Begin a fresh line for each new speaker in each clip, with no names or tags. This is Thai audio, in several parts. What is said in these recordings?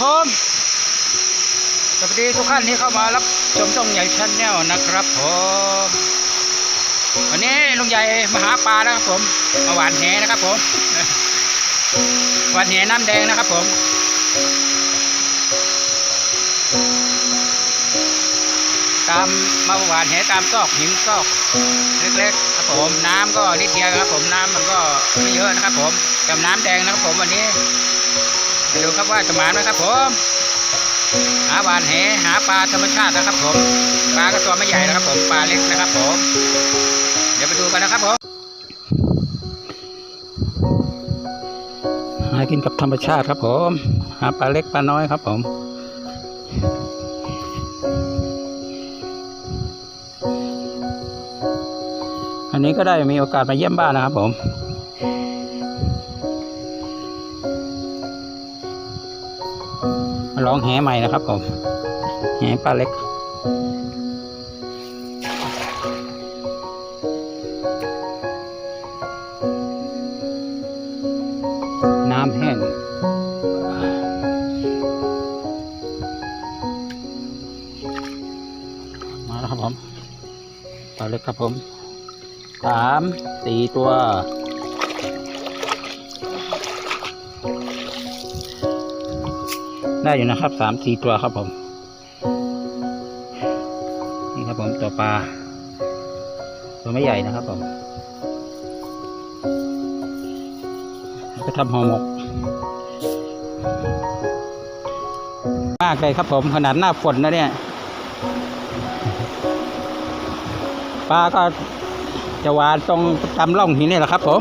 ผมสวัสดีทุกท่านที่เข้ามารับชมช่องใหญ่ชาแนลนะครับผมวันนี้ลุงใหญ่มาหาปลานะครับผมมาหวานแหนะครับผมหวานแหน้ำแดงนะครับผมตามมาหวานแหตามซอกหินซอกเล็กๆครับผมน้ำก็นิดเดียวครับผมน้ำมันก็ไม่เยอะนะครับผมกับน้ำแดงนะครับผมวันนี้ ไปดูครับว่าจะหมานไหมครับผมหาวานแหหาปลาธรรมชาตินะครับผมปลาก็ตัวไม่ใหญ่นะครับผมปลาเล็กนะครับผม เดี๋ยวไปดูกันนะครับผมหากินกับธรรมชาติครับผม หาปลาเล็กปลาน้อยครับผมอันนี้ก็ได้มีโอกาสมาเยี่ยมบ้านนะครับผม ลองแหใหม่นะครับผมแหปลาเล็กน้ำแห้งมาแล้วครับผมปลาเล็กครับผมสามสี่ตัว ได้อยู่นะครับสามสี่ตัวครับผม นี่ครับผมตัวปลา ตัวไม่ใหญ่นะครับผมก็ทำห่อหมก มากเลยครับผม ขนาดหน้าฝนนะเนี่ย ปลาก็จะหวานตรงตามร่องหินนี่แหละครับผม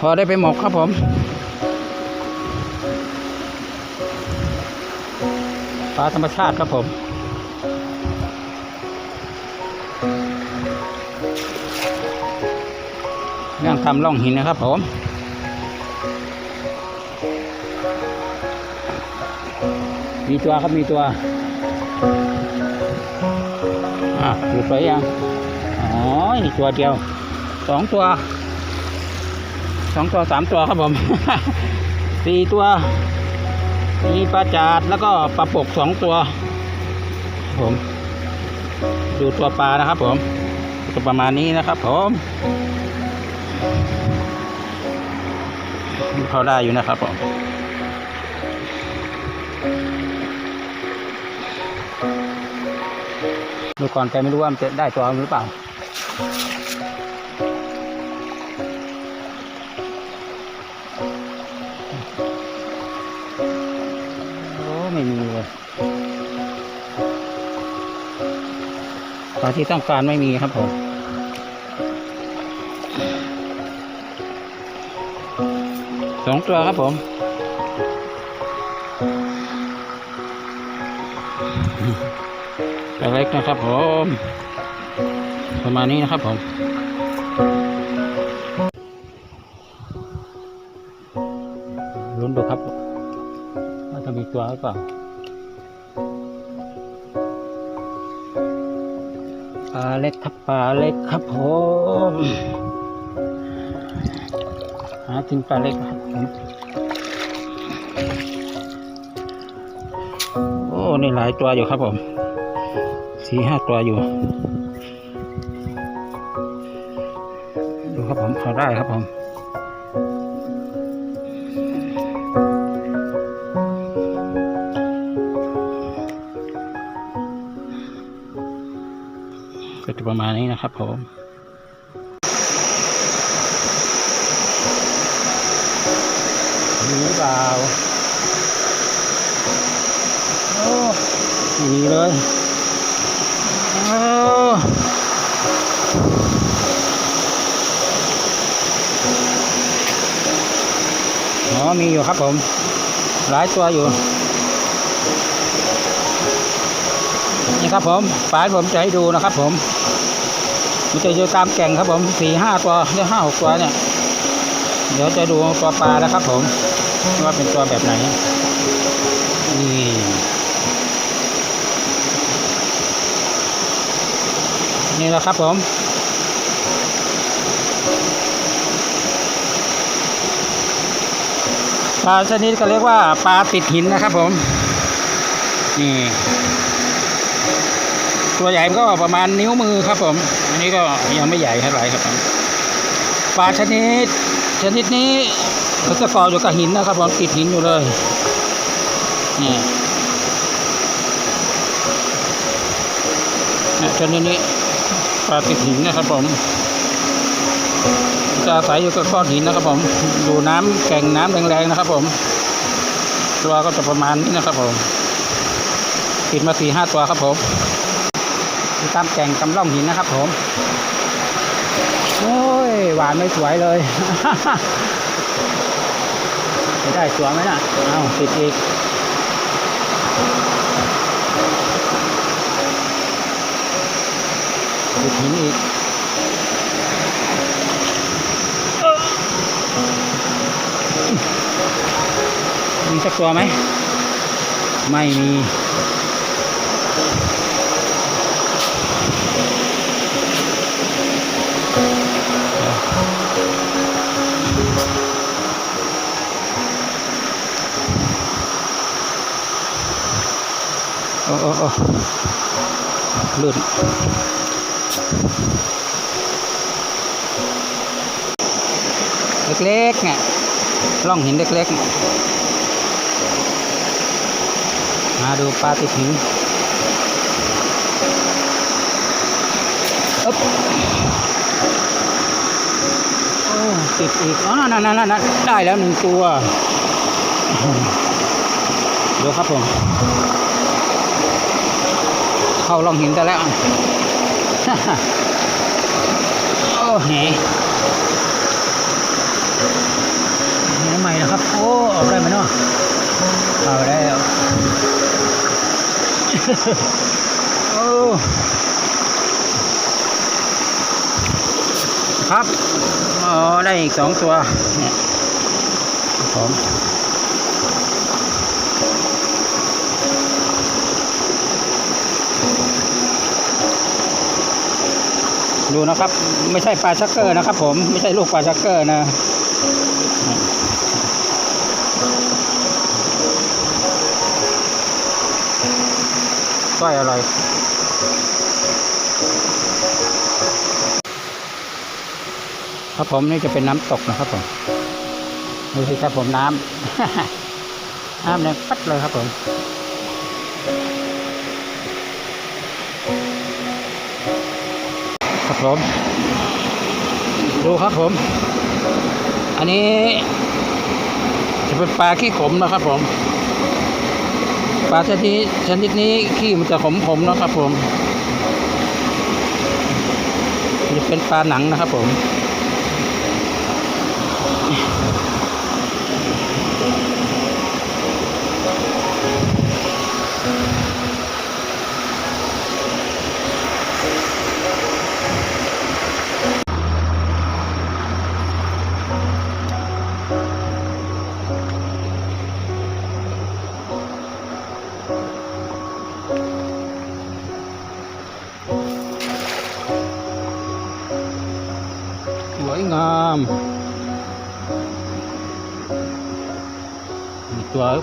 พอได้ไปหมกครับผม ปลาธรรมชาติครับผมเรื่องทำร่องหินนะครับผมมีตัวครับมีตัวอะหลุดไปยังอ๋อตัวเดียวสองตัวสองตัวสามตัวครับผมสี่ตัว มีปลาจาดแล้วก็ปลาปกสองตัว ผมดูตัวปลานะครับ ผมก็ประมาณนี้นะครับ ผมเขาได้อยู่นะครับผมดูก่อนแกไม่รู้ว่ามันจะได้ตัวหรือเปล่า ปลาที่ต้องการไม่มีครับผมสองตัวครับผมตัวเล็กนะครับผม ประมาณนี้นะครับผมลุ้นดูครับว่าจะมีตัวหรือเปล่า ปลาเล็กครับปลาเล็กครับผมหาถึงปลาเล็กครับผมโอ้นี่หลายตัวอยู่ครับผมสี่ห้าตัวอยู่ดูครับผมเอาได้ครับผม ก็จะประมาณนี้นะครับผมมีหรือเปล่าโอ้ไม่มีเลยโอ้อ๋อมีอยู่ครับผม หลายตัวอยู่นี่ครับผมปลาที่ผมจะให้ดูนะครับผม มันจะอยู่ตามแก่งครับผมสี่ห้าตัวหรือห้าหกตัวเนี่ย เดี๋ยวจะดูตัวปลาแล้วครับผมว่าเป็นตัวแบบไหนนี่นี่แหละครับผมปลาชนิดก็เรียกว่าปลาติดหินนะครับผมนี่ ตัวใหญ่ก็ประมาณนิ้วมือครับผมอันนี้ก็ยังไม่ใหญ่เท่าไหร่ครับผมปลาชนิดชนิดนี้เขาจะเกาะอยู่กับหินนะครับผมติดหินอยู่เลยนี่นี่ยชนิดนี้ปลาติดหินนะครับผมจะอาศัยอยู่กับก้อนหินนะครับผมอยู่น้ำแก่งน้ำแรงๆนะครับผม ตัวก็จะประมาณนี้นะครับผมติดมาสี่ห้าตัวครับผม อยู่ตามแก่งกำล่องหินนะครับผม โอ้ย หวานไม่สวยเลยจะได้สวยไหมน่ะเอาติดอีกติดหินอีกมีสักตัวไหม ไม่มี โอ้โอ้โอ้ลื่นเล็กๆเนี่ยร่องหินเล็กๆ มาดูปลาติดหินอ๊บโอ้ติดอีก อ๋อ นั่นนั่นนั่นได้แล้วหนึ่งตัว ดูครับผม เข้าร่องหินแต่แล้วโอ้เหเหใหม่นะครับ โอ้ออกได้ไหมเนาะเอาได้แล้วโอ้ครับ อ๋อ ได้อีกสองตัว เนี่ยครับ ดูนะครับ ไม่ใช่ปลาชักเกอร์นะครับ ผมไม่ใช่ลูกปลาชักเกอร์นะก้อยอร่อยครับผมนี่จะเป็นน้ำตกนะครับผมดูสิครับผมน้ำน้ำเนี่ยปัดเลยครับผม ผม ดูครับผม อันนี้ จะเป็นปลาขี้ขมนะครับผม ปลาชนิดชนิดนี้ขี้มันจะขมผมนะครับผมจะเป็นปลาหนังนะครับผม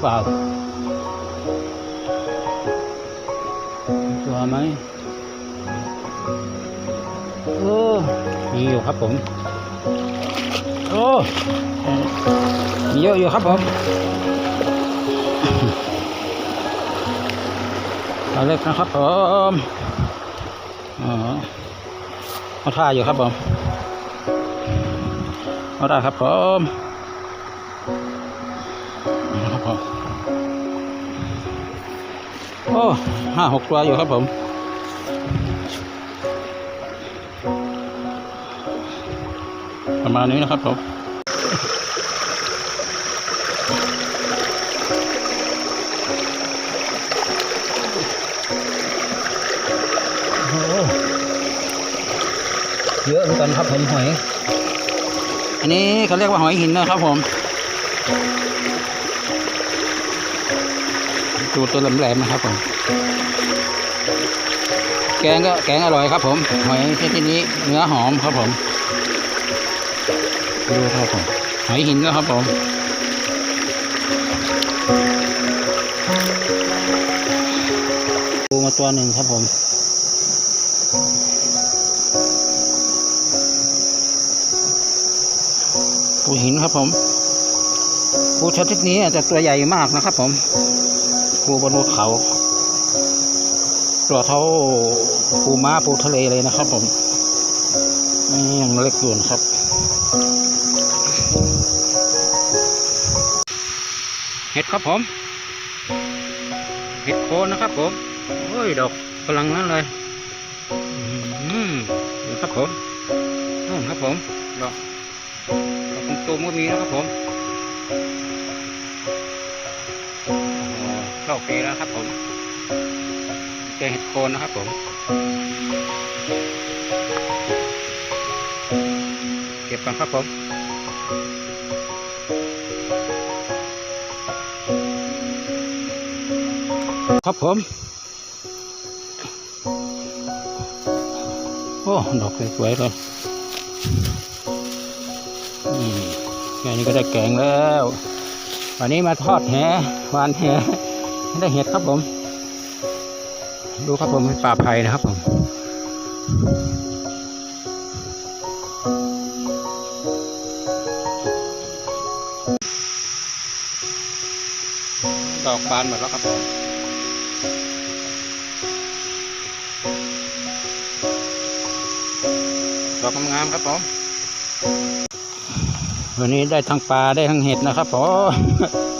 เปล่าตัวไหมโอ้มีอยู่ครับผมโอ้มีเยอะอยู่ครับผมเอาเล็กนะครับผมอ๋อเอาท่าอยู่ครับผมเอาได้ครับผม อ้ห้าหกตัวอยู่ครับผม ประมาณนี้นะครับผมเยอะเหมือนกันครับผมหอย อันนี้เขาเรียกว่าหอยหินนะครับผม ดูตัวแหลมๆนะครับผมแกงก็แกงอร่อยครับ ผมหอยชนิดนี้เนื้อหอมครับผมดูครับผมหอยหินนะครับผมดูมาตัวหนึ่งครับผมปูหินครับผมปูชนิดนี้อาจจะตัวใหญ่มากนะครับผม ปูบนภูเขาตัวเท่าปูม้าปูทะเลเลยนะครับ ผมนี่ยังเล็กอยู่นะครับเห็ดครับผมเห็ดโคนนะครับผมโอ้ยดอกกำลังนั้นเลยอืมดูครับผมนู่นครับผมดอกดอกตูมก็มีนะครับผม หโชคดีแล้วครับผมเจอเห็ดโคนนะครับผมเก็บก่อนครับผมครับผม โอ้ ดอกสวยๆเลยแค่นี้ก็ได้แกงแล้ว วันนี้มาทอดแหหวานแห ได้เห็ดครับผม ดูครับผมเป็นป่าไผ่นะครับผมดอกบานหมดแล้วครับผมดอกงามๆครับผมวันนี้ได้ทั้งปลาได้ทั้งเห็ดนะครับผม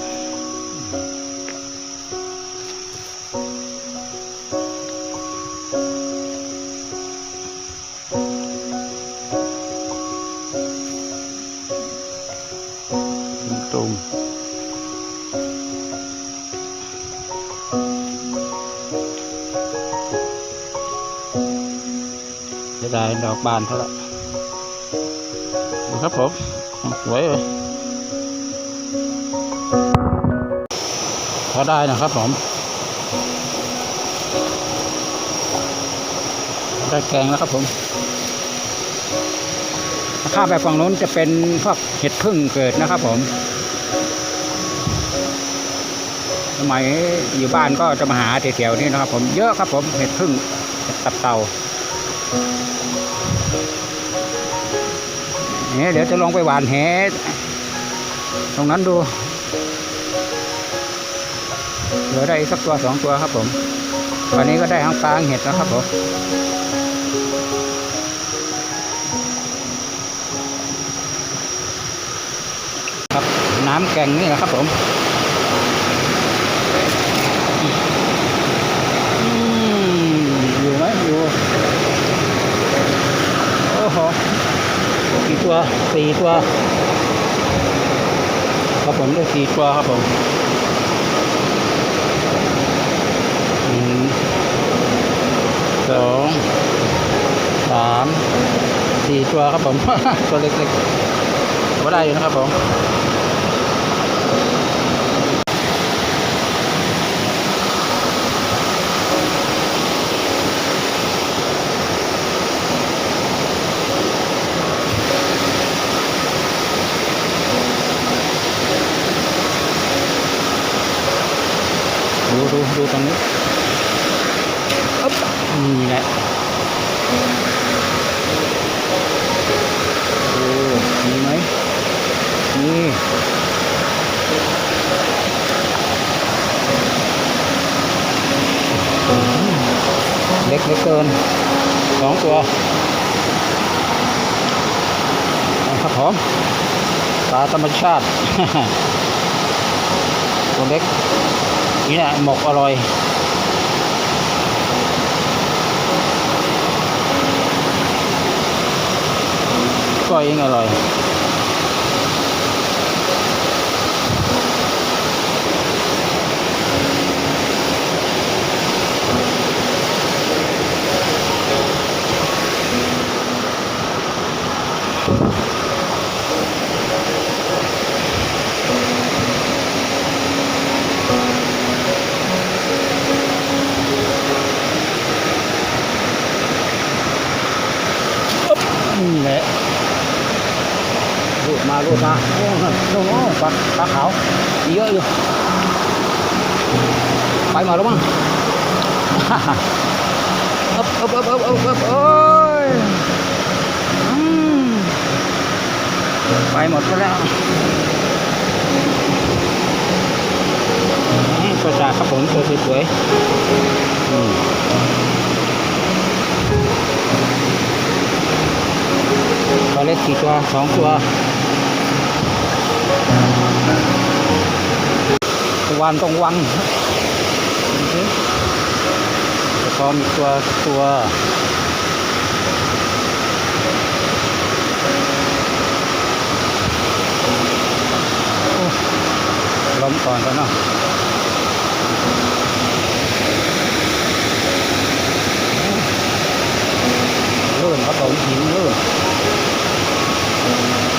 ด้ดอกบานเท่าไหร่ดูครับผม สวยเลยพอได้นะครับผมได้แกงแล้วครับผมถ้าแบบฝั่งนู้นจะเป็นพวกเห็ดพึ่งเกิดนะครับผมสมัยอยู่บ้านก็จะมาหาแถวๆนี้นะครับผมเยอะครับผมเห็ดพึ่งเห็ดตับเต่า เนี่ยเดี๋ยวจะลองไปหวานแหตรงนั้นดูเหลือได้สักตัวสองตัวครับผมวันนี้ก็ได้ทั้งปลาทั้งเห็ดนะครับผมครับน้ำแกงนี่แหละครับผมอืมอยู่ไหมอยู่ โอ้โห กี่ ตัวสี่ตัวครับผมได้สี่ตัวครับผมสองสามสี่ตัวครับผมตัวเล็กๆก็ได้อยู่นะครับผมดูดูดูตรงนี้อ๊บนี่แหละดูมีไหมนี่อืมเล็กเหลือเกินสองตัวเอา ครับผมปลาธรรมชาติ ตัวเล็ก นี่แหละหมกอร่อยก็ยังอร่อย นี่แหละรูดมารูดมาโอ้นั่นโน่นโน่น ปลาปลาขาวมีเยอะอยู่ไปมาแล้วมั้งอบอบอบอบอบอบโอ้ยไปหมดแล้วนี่ตัวจาครับผมตัวสวยๆตัวเล็กกี่ตัวสองตัว วันตรงวังดูสิตะพร้อมตัวตัวล้มก่อนก็เนาะลื่นครับผมหินลื่นโอ้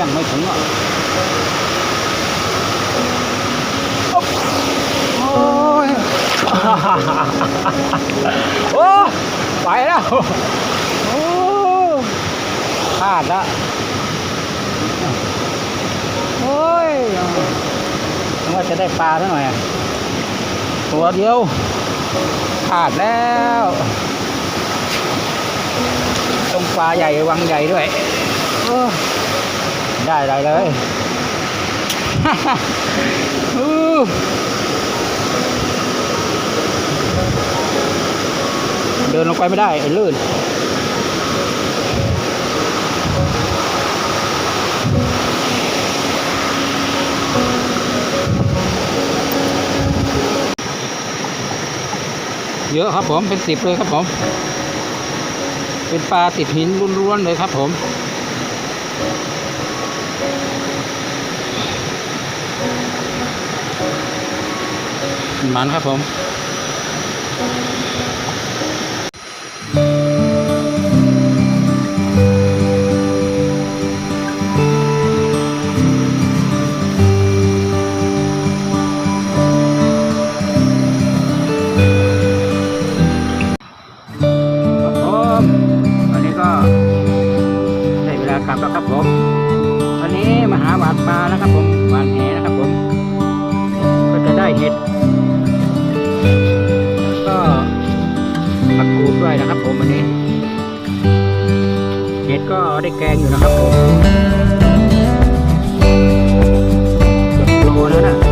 ยังไม่ถึงอะอ๊อบโอ้ยโอ้ไปแล้วโอ้พลาดละโอ้ยน่าจะได้ปลาซะหน่อยตัวเดียวขาดแล้วตรงปลาใหญ่วังใหญ่ด้วย โอ้ได้ได้เลยเดินลงไปไม่ได้ไอ้ลื่นเยอะครับผมเป็นสิบเลยครับผม เป็นปลาติดหินล้วนๆเลยครับผม มันครับผม ก็ได้แกงอยู่นะครับผมโลแล้วนะ